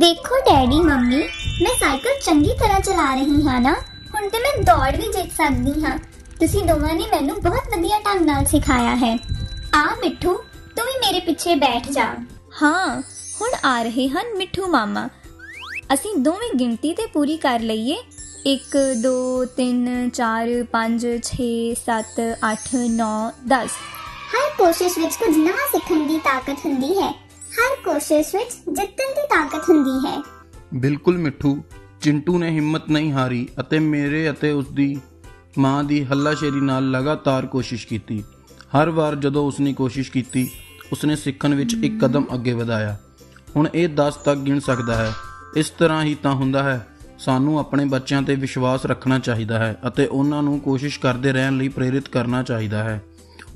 ਦੇਖੋ daddy mummy ਮੈਂ cycle ਚੰਗੀ ਤਰ੍ਹਾਂ ਚਲਾ ਰਹੀ ਹਾਂ ਨਾ ਹੁਣ ਤੇ ਮੈਂ ਦੌੜ ਵੀ ਜਿੱਤ ਸਕਦੀ ਹਾਂ। ਤੁਸੀਂ ਦੋਵਾਂ ਨੇ ਮੈਨੂੰ ਬਹੁਤ ਵਧੀਆ ਢੰਗ ਨਾਲ ਸਿਖਾਇਆ ਹੈ। ਆ ਮਿੱਠੂ ਤੂੰ ਵੀ ਮੇਰੇ ਪਿੱਛੇ ਬੈਠ ਜਾ। ਹਾਂ ਹੁਣ ਆ ਰਹੇ ਹਨ ਮਿੱਠੂ ਮਾਮਾ। ਅਸੀਂ ਦੋਵੇਂ ਗਿਣਤੀ ਤੇ ਪੂਰੀ ਕਰ ਲਈਏ। 1 2 3 4 5 6 7 8 9 10 ਹਰ ਕੋਸ਼ਿਸ਼ ਵਿੱਚ ਕੁਝ ਨਵਾਂ ਸਿੱਖਣ ਦੀ ਤਾਕਤ ਹੁੰਦੀ ਹੈ। ਹਰ ਕੋਸ਼ਿਸ਼ ਵਿੱਚ ਜਿੱਤਣ ਦੀ ਤਾਕਤ ਹੁੰਦੀ ਹੈ। ਬਿਲਕੁਲ ਮਿੱਠੂ, ਚਿੰਟੂ ਨੇ ਹਿੰਮਤ ਨਹੀਂ ਹਾਰੀ ਅਤੇ ਮੇਰੇ ਅਤੇ ਉਸਦੀ ਮਾਂ ਦੀ ਹੱਲਾਸ਼ੇਰੀ ਨਾਲ ਲਗਾਤਾਰ ਕੋਸ਼ਿਸ਼ ਕੀਤੀ। ਹਰ ਵਾਰ ਜਦੋਂ ਉਸਨੇ ਕੋਸ਼ਿਸ਼ ਕੀਤੀ, ਉਸਨੇ ਸਿੱਖਣ ਵਿੱਚ ਇੱਕ ਕਦਮ ਅੱਗੇ ਵਧਾਇਆ। ਹੁਣ ਇਹ 10 ਤੱਕ ਗਿਣ ਸਕਦਾ ਹੈ। ਇਸ ਤਰ੍ਹਾਂ ਹੀ ਤਾਂ ਹੁੰਦਾ ਹੈ। ਸਾਨੂੰ ਆਪਣੇ ਬੱਚਿਆਂ ਤੇ ਵਿਸ਼ਵਾਸ ਰੱਖਣਾ ਚਾਹੀਦਾ ਹੈ ਅਤੇ ਉਹਨਾਂ ਨੂੰ ਕੋਸ਼ਿਸ਼ ਕਰਦੇ ਰਹਿਣ ਲਈ ਪ੍ਰੇਰਿਤ ਕਰਨਾ ਚਾਹੀਦਾ ਹੈ।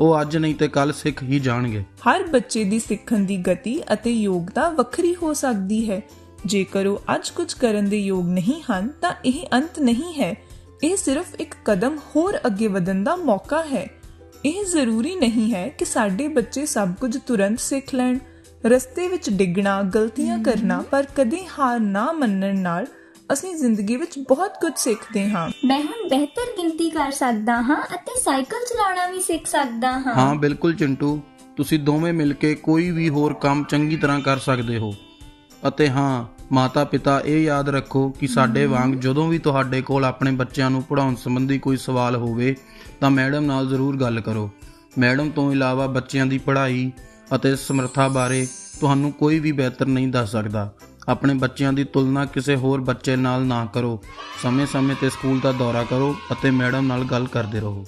ਉਹ ਅੱਜ ਨਹੀਂ ਤੇ ਕੱਲ ਸਿੱਖ ਹੀ ਜਾਣਗੇ। ਹਰ ਬੱਚੇ ਦੀ ਸਿੱਖਣ ਦੀ ਗਤੀ ਅਤੇ ਯੋਗਤਾ ਵੱਖਰੀ ਹੋ ਸਕਦੀ ਹੈ। ਜੇਕਰ ਉਹ ਅੱਜ ਕੁਝ ਕਰਨ ਦੇ ਯੋਗ ਨਹੀਂ ਹਨ, ਤਾਂ ਇਹ ਅੰਤ ਨਹੀਂ ਹੈ। ਇਹ ਸਿਰਫ ਇੱਕ ਕਦਮ ਹੋਰ ਅੱਗੇ ਵਧਣ ਦਾ ਮੌਕਾ ਹੈ। ਇਹ ਜ਼ਰੂਰੀ ਨਹੀਂ ਹੈ ਕਿ ਸਾਡੇ ਬੱਚੇ ਸਭ ਕੁਝ ਤੁਰੰਤ ਸਿੱਖ ਲੈਣ। ਰਸਤੇ ਵਿੱਚ ਡਿੱਗਣਾ, ਗਲਤੀਆਂ ਕਰਨਾ, ਪਰ ਕਦੇ ਹਾਰ ਨਾ ਮੰਨਣ ਨਾਲ ਅਸੀਂ ਜ਼ਿੰਦਗੀ ਵਿੱਚ ਬਹੁਤ ਕੁਝ ਸਿੱਖਦੇ ਹਾਂ। ਮੈਂ ਹੁਣ ਬਿਹਤਰ ਗਿਣਤੀ ਕਰ ਸਕਦਾ ਹਾਂ ਅਤੇ ਸਾਈਕਲ ਚਲਾਉਣਾ ਵੀ ਸਿੱਖ ਸਕਦਾ ਹਾਂ। ਹਾਂ ਬਿਲਕੁਲ ਚਿੰਟੂ। ਤੁਸੀਂ ਦੋਵੇਂ ਮਿਲ ਕੇ ਕੋਈ ਵੀ ਹੋਰ ਕੰਮ ਚੰਗੀ ਤਰ੍ਹਾਂ ਕਰ ਸਕਦੇ ਹੋ। ਅਤੇ ਹਾਂ ਮਾਤਾ ਪਿਤਾ ਇਹ ਯਾਦ ਰੱਖੋ ਕਿ ਸਾਡੇ ਵਾਂਗ ਜਦੋਂ ਵੀ ਤੁਹਾਡੇ ਕੋਲ ਆਪਣੇ ਬੱਚਿਆਂ ਨੂੰ ਪੜ੍ਹਾਉਣ ਸੰਬੰਧੀ ਕੋਈ ਸਵਾਲ ਹੋਵੇ ਤਾਂ ਮੈਡਮ ਨਾਲ ਜ਼ਰੂਰ ਗੱਲ ਕਰੋ। ਮੈਡਮ ਤੋਂ ਇਲਾਵਾ ਬੱਚਿਆਂ ਦੀ ਪੜ੍ਹਾਈ ਅਤੇ ਸਮਰੱਥਾ ਬਾਰੇ ਤੁਹਾਨੂੰ ਕੋਈ ਵੀ ਬਿਹਤਰ ਨਹੀਂ ਦੱਸ ਸਕਦਾ। ਆਪਣੇ ਬੱਚਿਆਂ ਦੀ ਤੁਲਨਾ ਕਿਸੇ ਹੋਰ ਬੱਚੇ ਨਾਲ ਨਾ ਕਰੋ। ਸਮੇਂ-ਸਮੇਂ ਤੇ ਸਕੂਲ ਦਾ ਦੌਰਾ ਕਰੋ ਅਤੇ ਮੈਡਮ ਨਾਲ ਗੱਲ ਕਰਦੇ ਰਹੋ।